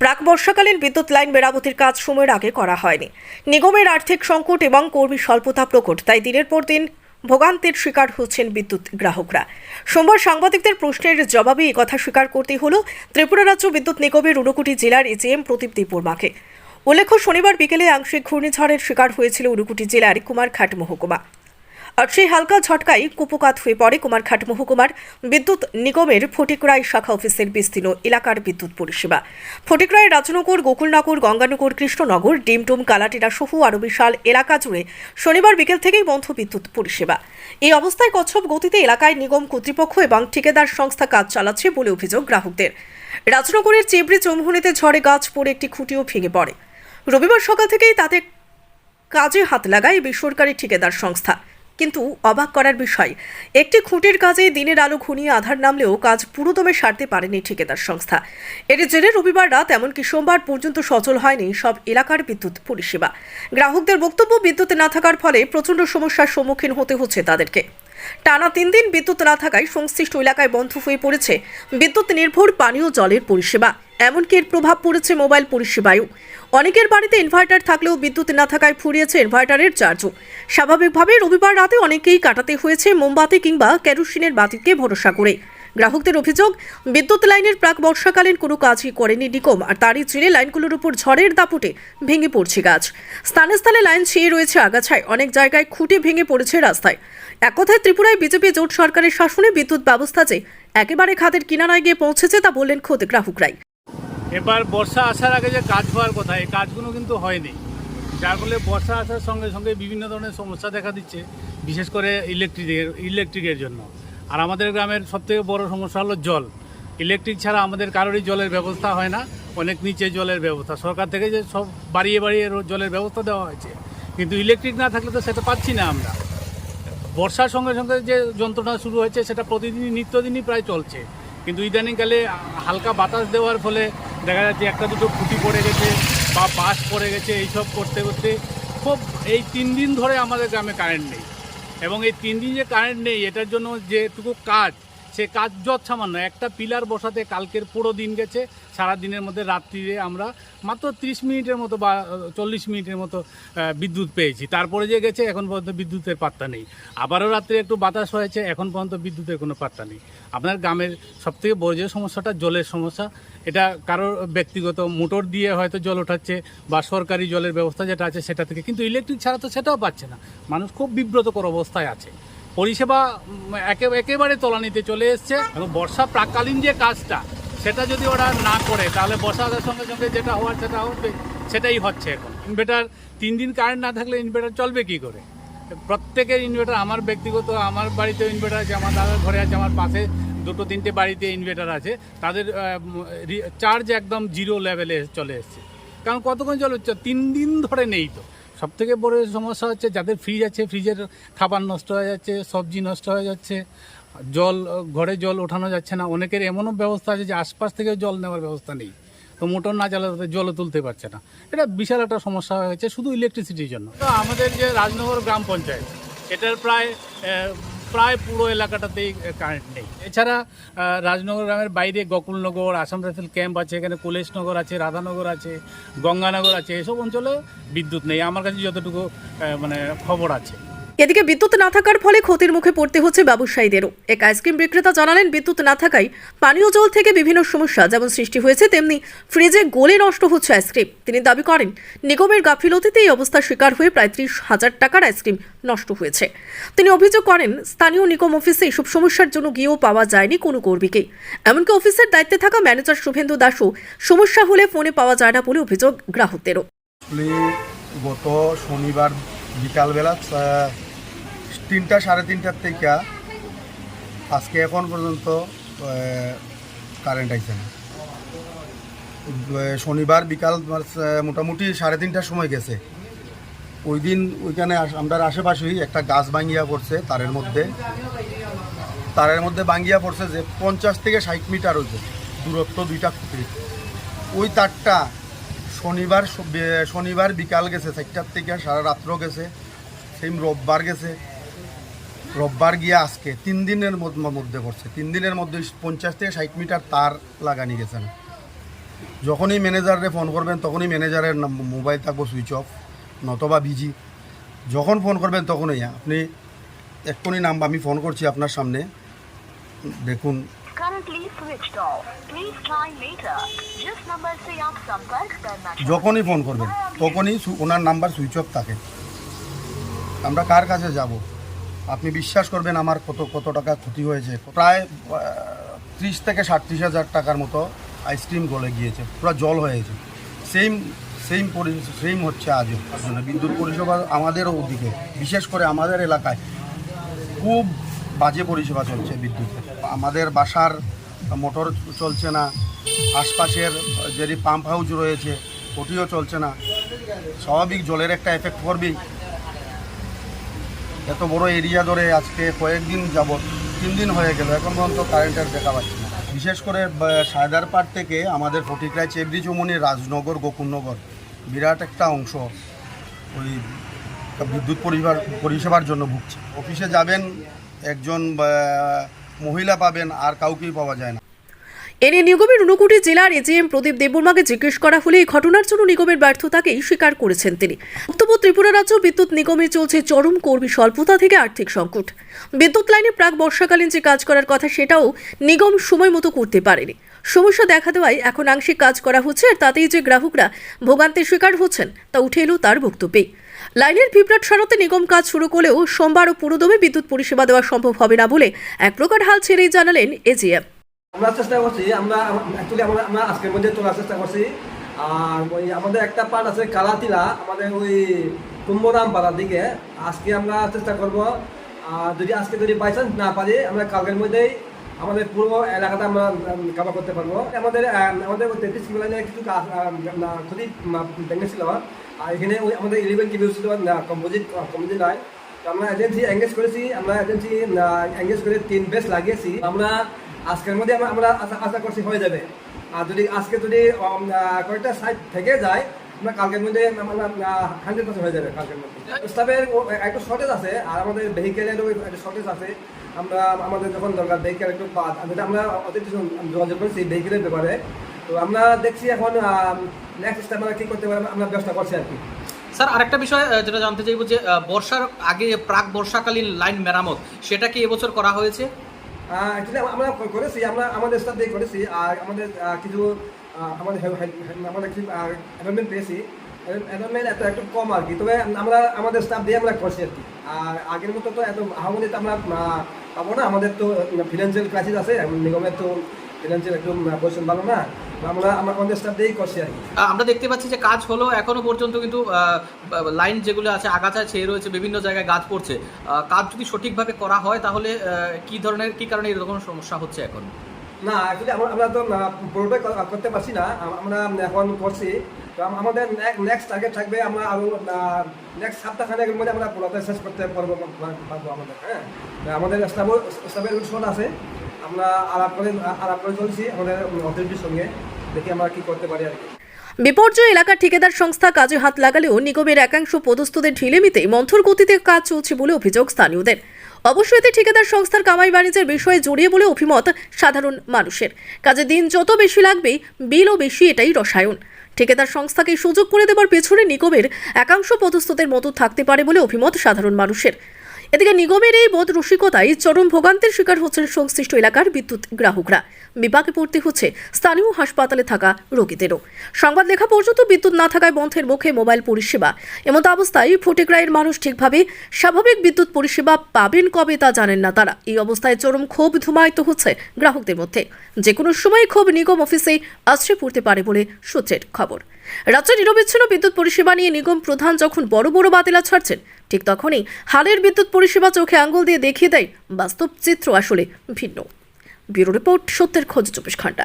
প্রাক বর্ষাকালীন বিদ্যুৎ লাইন মেরামতির কাজ সময়ের আগে করা হয়নি। নিগমের আর্থিক সংকট এবং কর্মী স্বল্পতা প্রকট, তাই দিনের পর দিন ভোগান্তির শিকার হচ্ছেন বিদ্যুৎ গ্রাহকরা। সোমবার সাংবাদিকদের প্রশ্নের জবাবে কথা স্বীকার করতে হলো ত্রিপুরা রাজ্য বিদ্যুৎ নিগমের ঊনকোটি জেলার এজিএম প্রদীপ দেববর্মাকে উল্লেখ্য, শনিবার বিকেলে আংশিক ঘূর্ণিঝড়ের শিকার হয়েছিল ঊনকোটি জেলার কুমারঘাট মহকুমা। আর সেই হালকা ঝটকায় কুপকাত হয়ে পড়ে কুমারঘাট মহকুমার বিদ্যুৎ নিগমের ফটিকরাই শাখা অফিসের বিস্তীর্ণ এলাকার বিদ্যুৎ পরিষেবা। ফটিকরাই রাজনগর, গোকুলনগর, গঙ্গানগর, কৃষ্ণনগর ডিমটুম কালাটিরা সহ আরও বিশাল এলাকা জুড়ে শনিবার বিকেল থেকেই বন্ধ বিদ্যুৎ পরিষেবা। এই অবস্থায় কচ্ছপ গতিতে এলাকায় নিগম কর্তৃপক্ষ এবং ঠিকাদার সংস্থা কাজ চালাচ্ছে বলে অভিযোগ গ্রাহকদের। রাজনগরের চেবড়ি চৌমুহনীতে ঝড়ে গাছ পড়ে, একটি খুঁটিও ভেঙে পড়ে। রবিবার সকাল থেকেই তাদের কাজে হাত লাগায় বেসরকারি ঠিকাদার সংস্থা। কিন্তু অবাক করার বিষয়, একটি খুঁটির কাজে দিনের আলো ঘনিয়ে আধার নামলেও কাজ পুরোদমে সারতে পারেনি ঠিকাদার সংস্থা। এর জেরে রবিবার রাত, এমনকি সোমবার পর্যন্ত সচল হয়নি সব এলাকার বিদ্যুৎ পরিষেবা। গ্রাহকদের বক্তব্য বিদ্যুৎ না থাকার ফলে প্রচণ্ড সমস্যার সম্মুখীন হতে হচ্ছে তাদেরকে। টানা তিন দিন বিদ্যুৎ না থাকায় সংশ্লিষ্ট এলাকায় বন্ধ হয়ে পড়েছে বিদ্যুৎ নির্ভর পানীয় জলের পরিষেবা। এমনকি এর প্রভাব পড়েছে মোবাইল পরিষেবায়ও। অনেকের বাড়িতে ইনভার্টার থাকলেও বিদ্যুৎ না থাকায় ফুরিয়েছে ইনভার্টারের চার্জও। স্বাভাবিকভাবে রবিবার রাতে অনেকেই কাটাতে হয়েছে মোমবাতি কিংবা কেরোসিনের বাতিকে ভরসা করে। গ্রাহকদের অভিযোগ, বিদ্যুৎ লাইনের প্রাক বর্ষাকালীন কোনো কাজই করেনি নিগম আর তারই চিরে লাইনগুলোর উপর ঝড়ের দাপুটে ভেঙে পড়ছে গাছ। স্থানে স্থানে লাইন ছেয়ে রয়েছে আগাছায়, অনেক জায়গায় খুঁটে ভেঙে পড়েছে রাস্তায়। এক কথায় ত্রিপুরায় বিজেপি জোট সরকারের শাসনে বিদ্যুৎ ব্যবস্থা যে একেবারে খাদের কিনারায় গিয়ে পৌঁছেছে তা বললেন খোদ গ্রাহকরাই। এবার বর্ষা আসার আগে যে কাজ হওয়ার কথা, এই কাজগুলো কিন্তু হয়নি। যার ফলে বর্ষা আসার সঙ্গে সঙ্গে বিভিন্ন ধরনের সমস্যা দেখা দিচ্ছে, বিশেষ করে ইলেকট্রিকের ইলেকট্রিকের জন্য। আর আমাদের গ্রামের সবথেকে বড় সমস্যা হলো জল। ইলেকট্রিক ছাড়া আমাদের কারোরই জলের ব্যবস্থা হয় না, অনেক নিচে জলের ব্যবস্থা। সরকার থেকে যে সব বাড়িয়ে বাড়িয়ে জলের ব্যবস্থা দেওয়া হয়েছে। কিন্তু ইলেকট্রিক না থাকলে তো সেটা পাচ্ছি না আমরা। বর্ষার সঙ্গে সঙ্গে যে যন্ত্রণা শুরু হয়েছে, সেটা প্রতিদিনই, নিত্যদিনই প্রায় চলছে। কিন্তু ইদানিংকালে হালকা বাতাস দেওয়ার ফলে দেখা যাচ্ছে একটা দুটো খুঁটি পড়ে গেছে বা বাস পড়ে গেছে, এইসব করতে করতে খুব এই তিন দিন ধরে আমাদের গ্রামে কারেন্ট নেই। এবং এই তিন দিন যে কারেন্ট নেই, এটার জন্য যেটুকু কাজ সে কাজ যত সামান্য একটা পিলার বসাতে কালকের পুরো দিন গেছে সারা দিনের মধ্যে রাত্রিরে আমরা মাত্র ত্রিশ মিনিটের মতো বা, চল্লিশ মিনিটের মতো বিদ্যুৎ পেয়েছি। তারপরে যে গেছে, এখন পর্যন্ত বিদ্যুতের পাত্তা নেই। আবারও রাত্রে একটু বাতাস হয়েছে, এখন পর্যন্ত বিদ্যুতের কোনো পাত্তা নেই। আপনার গ্রামের সবথেকে বড় যে সমস্যাটা, জলের সমস্যা, এটা কারোর ব্যক্তিগত মোটর দিয়ে হয়তো জল ওঠাচ্ছে বা সরকারি জলের ব্যবস্থা যেটা আছে সেটা থেকে, কিন্তু ইলেকট্রিক ছাড়া তো সেটাও পাচ্ছে না। মানুষ খুব বিব্রতকর অবস্থায় আছে। পরিষেবা একেবারে তলানিতে চলে এসছে। এবং বর্ষা প্রাককালীন যে কাজটা, সেটা যদি ওরা না করে, তাহলে বর্ষার সঙ্গে সঙ্গে যেটা হওয়ার সেটা হবে, সেটাই হচ্ছে এখন। ইনভার্টার তিন দিন কারেন্ট না থাকলে ইনভার্টার চলবে কি করে? প্রত্যেকের ইনভার্টার আমার ব্যক্তিগত, আমার বাড়িতেও ইনভার্টার আছে, আমার দাদার ঘরে আছে, আমার পাশে দুটো তিনটে বাড়িতে ইনভার্টার আছে। তাদের চার্জ একদম জিরো লেভেলে চলে এসছে। কারণ কতক্ষণ চলে তিন দিন ধরে নেই তো। সব থেকে বড় সমস্যা হচ্ছে যাদের ফ্রিজ আছে ফ্রিজের খাবার নষ্ট হয়ে যাচ্ছে, সবজি নষ্ট হয়ে যাচ্ছে, জল, ঘরে জল ওঠানো যাচ্ছে না। অনেকের এমনও ব্যবস্থা আছে যে আশপাশ থেকে জল নেওয়ার ব্যবস্থা নেই। তো মোটর না চালাতে জলও তুলতে পারছে না। এটা বিশাল একটা সমস্যা হয়েছে শুধু ইলেকট্রিসিটির জন্য। তো আমাদের যে রাজনগর গ্রাম পঞ্চায়েত, এটার প্রায় প্রায় পুরো এলাকাটাতেই কারেন্ট নেই। এছাড়া রাজনগর গ্রামের বাইরে গকুলনগর, আসাম রাইফেল ক্যাম্প আছে, এখানে কুলেশনগর আছে, রাধানগর আছে, গঙ্গানগর আছে, এসব অঞ্চলে বিদ্যুৎ নেই। আমার কাছে যতটুকু মানে খবর আছে। এদিকে বিদ্যুৎ না থাকার ফলে ক্ষতির মুখে পড়তে হচ্ছে ব্যবসায়ীদেরও। এক আইসক্রিম বিক্রেতা জানালেন, বিদ্যুৎ না থাকায় পানীয় জল থেকে বিভিন্ন সমস্যা যেমন সৃষ্টি হয়েছে, তেমনি ফ্রিজে গলে নষ্ট হচ্ছে আইসক্রিম। তিনি দাবি করেন, নিগমের গাফিলতিতে এই অবস্থার শিকার হয়ে প্রায় ত্রিশ হাজার টাকার আইসক্রিম নষ্ট হয়েছে। তিনি অভিযোগ করেন, স্থানীয় নিগম অফিসে এসব সমস্যার জন্য গিয়েও পাওয়া যায়নি কোনো কর্মীকেই এমনকি অফিসের দায়িত্বে থাকা ম্যানেজার শুভেন্দু দাসও সমস্যা হলে ফোনে পাওয়া যায় না বলে অভিযোগ গ্রাহকদেরও। গত শনিবার বিকালবেলা তিনটা, সাড়ে তিনটার থেকে আজকে এখন পর্যন্ত কারেন্ট আইছে না। শনিবার বিকাল মোটামুটি সাড়ে তিনটার সময় গেছে। ওই দিন ওইখানে আমরা আশেপাশেই একটা গাছ ভাঙ্গিয়া পড়ছে তারের মধ্যে। তারের মধ্যে ভাঙ্গিয়া পড়ছে যে পঞ্চাশ থেকে ষাট মিটার হয়েছে দূরত্ব দুইটা খুঁটি। ওই তারটা শনিবার শনিবার বিকাল গেছে, চারটার থেকে সারা রাত্র গেছে সেই রোববার গেছে। রোববার গিয়ে আজকে তিন দিনের মধ্যে করছে তিন দিনের মধ্যে পঞ্চাশ থেকে ষাট মিটার তার লাগানি গেছেন। যখনই ম্যানেজারে ফোন করবেন তখনই ম্যানেজারের মোবাইল থাকব সুইচ অফ নতবা বিজি যখন ফোন করবেন তখনই আপনি এক্ষুনি নাম আমি ফোন করছি আপনার সামনে। দেখুন। যখনই ফোন করবেন তখনই ওনার নাম্বার সুইচ অফ থাকে। আমরা কার কাছে যাব? আপনি বিশ্বাস করবেন আমার কত কত টাকা ক্ষতি হয়েছে। প্রায় ত্রিশ থেকে সাতত্রিশ হাজার টাকার মতো আইসক্রিম গলে গিয়েছে, পুরো জল হয়েছে। সেম সেম সেম হচ্ছে আজও। আসলে বিদ্যুৎ পরিষেবা আমাদেরও দিকে বিশেষ করে আমাদের এলাকায় খুব বাজে পরিষেবা চলছে বিদ্যুতের আমাদের বাসার মোটর চলছে না, আশপাশের যে পাম্প হাউস রয়েছে, ওটিও চলছে না। স্বাভাবিক জলের একটা এফেক্ট করবেই এত বড় এরিয়া ধরে আজকে কয়েকদিন যাবৎ তিন দিন হয়ে গেল, এখন পর্যন্ত কারেন্টের দেখা পাচ্ছি না। বিশেষ করে সায়দারপাড় থেকে আমাদের ফটিকরায় চেবরি চমনি রাজনগর, গোকুলনগর বিরাট একটা অংশ ওই বিদ্যুৎ পরিবার, পরিষেবার জন্য ভুগছে। অফিসে যাবেন, একজন মহিলা পাবেন, আর কাউকেই পাওয়া যায় না। এ নিয়ে নিগমের ঊনকোটি জেলার এজিএম প্রদীপ দেববর্মাকে জিজ্ঞেস করা হলে এই ঘটনার জন্য নিগমের ব্যর্থতাকেই স্বীকার করেছেন তিনি। বক্তব্য ত্রিপুরা রাজ্য বিদ্যুৎ নিগমে চলছে চরম কর্মী স্বল্পতা থেকে আর্থিক সংকট। বিদ্যুৎ লাইনে প্রাক বর্ষাকালীন যে কাজ করার কথা সেটাও নিগম সময় মতো করতে পারেনি। সমস্যা দেখা দেওয়ায় এখন আংশিক কাজ করা হচ্ছে আর তাতেই যে গ্রাহকরা ভোগান্তির শিকার হচ্ছেন তা উঠে এলো তার বক্তব্যে লাইনের বিভ্রাট সরাতে নিগম কাজ শুরু করলেও সোমবার ও পুরোদমে বিদ্যুৎ পরিষেবা দেওয়া সম্ভব হবে না বলে এক প্রকার হাল ছেড়েই জানালেন এজিএম আমরা চেষ্টা করছি, আমরা অ্যাকচুয়ালি আমরা আমরা আজকের মধ্যে তোলার চেষ্টা করছি। আর ওই আমাদের একটা পার্ট আছে কালাতিলা, আমাদের ওই কুম্ভরাম পাড়ার দিকে। আজকে আমরা চেষ্টা করব, আর যদি আজকে যদি বাই চান্স না পারি, আমরা কালকের মধ্যেই আমাদের পুরো এলাকাটা আমরা কাভার করতে পারব। আমাদের আমাদের তেত্রিশ লাইনে কিছু ক্ষতি ভেঙেছিল, আর এখানে ওই আমাদের ইলেভেন কিলো ছিল কম্পোজিট কম্পোজিট তো আমরা এজেন্সি এঙ্গেজ করেছি, আমরা এজেন্সি এঙ্গেজ করে তিন বেস লাগিয়েছি। আমরা আজকের মধ্যে আমরা আশা করছি হয়ে যাবে। আর যদি আজকে যদি কয়েকটা সাইড থেকে যায়, আমরা কালকের মধ্যে হান্ড্রেড পার্সেন্ট হয়ে যাবে কালকের মধ্যে। স্টাফের একটু শর্টেজ আছে, আর আমাদের ভেহিকেলেরও একটু শর্টেজ আছে। আমরা, আমাদের যখন দরকার ভেহিকেল একটু পা যেটা আমরা কিছু যোগাযোগ করেছি ভেহিকেলের ব্যাপারে, তো আমরা দেখছি এখন নেক্সট স্টেপ আমরা কী করতে পারি, আমরা ব্যবস্থা করছি আর কি। স্যার, আরেকটা বিষয় যেটা জানতে চাইব যে বর্ষার আগে প্রাক বর্ষাকালীন লাইন মেরামত, সেটা কি এবছর করা হয়েছে? অ্যাকচুয়ালি আমরা করেছি, আমরা আমাদের স্টাফ দিয়ে করেছি, আর আমাদের কিছু আমাদের আমাদের কিছু অ্যাপয়েন্টমেন্ট পেয়েছি। অ্যাপয়েন্টমেন্ট এত, একটু কম আর কি, তবে আমরা, আমাদের স্টাফ দিয়ে আমরা করছি আর কি। আর আগের মতো তো এত আহামরি তো আমরা পাবো না, আমাদের তো ফিনান্সিয়াল ক্রাইসিস আছে নিগমের তো ফিনান্সিয়াল একটু পজিশন ভালো না। আমরা আমরা আমাদের স্টাফ দিয়েই করছি আর কি। আমরা দেখতে পাচ্ছি যে কাজ হলো এখনও পর্যন্ত কিন্তু লাইন যেগুলো আছে আগাছা ছেয়ে রয়েছে বিভিন্ন জায়গায় গাছ পড়ছে। কাজ যদি সঠিকভাবে করা হয় তাহলে কি ধরনের কি কারণে এরকম সমস্যা হচ্ছে এখন? না অ্যাকচুয়ালি আমরা আমরা তো পুরোটাই করতে পারছি না। আমরা এখন করছি। তো আমাদের নেক্সট টার্গেট থাকবে আমরা আরও নেক্সট সপ্তাহখানেকের মধ্যে আমরা পুরোটা শেষ করতে পারব পারব আমাদের হ্যাঁ? আমাদের স্টাফ স্টাফের শোট আছে। বিপর্যয় এলাকার ঠিকাদার সংস্থা কাজে হাত লাগালেও নিগমের একাংশ পদস্থদের ঢিলেমিতে মন্থর গতিতে কাজ চলছে বলে অভিযোগ স্থানীয়দের। অবশ্য এতে ঠিকাদার সংস্থার কামাই বাণিজ্যের বিষয়ে জড়িয়ে বলে অভিমত সাধারণ মানুষের। কাজে দিন যত বেশি লাগবে, বিলও বেশি এটাই রসায়ন। ঠিকাদার সংস্থাকে সুযোগ করে দেওয়ার পেছনে নিগমের একাংশ পদস্থদের মতো থাকতে পারে বলে অভিমত সাধারণ মানুষের। এদিকে নিগমের এই বোধ রসিকতায় চরম ভোগান্তির শিকার হচ্ছেন সংশ্লিষ্ট এলাকার বিদ্যুৎ গ্রাহকরা। বিপাকে পড়তে হচ্ছে স্থানীয় হাসপাতালে থাকা রোগীদেরও। সংবাদ লেখা পর্যন্ত বিদ্যুৎ না থাকায় বন্ধের মুখে মোবাইল পরিষেবা। এমতো অবস্থায় ফটিকরায়ের মানুষ ঠিকভাবে স্বাভাবিক বিদ্যুৎ পরিষেবা পাবেন কবে তা জানেন না তারা। এই অবস্থায় চরম ক্ষোভ ধুমায়িত হচ্ছে গ্রাহকদের মধ্যে। যে কোনো সময় ক্ষোভ নিগম অফিসে আশ্রয় পড়তে পারে বলে সূত্রের খবর। রাজ্যে নিরবিচ্ছিন্ন বিদ্যুৎ পরিষেবা নিয়ে নিগম প্রধান যখন বড় বড় বাতিলা ছাড়ছেন ঠিক তখনই হালের বিদ্যুৎ পরিষেবা চোখে আঙ্গুল দিয়ে দেখিয়ে দেয় বাস্তব চিত্র আসলে ভিন্ন। ব্যুরো রিপোর্ট সত্যের খোঁজ চব্বিশ ঘণ্টা।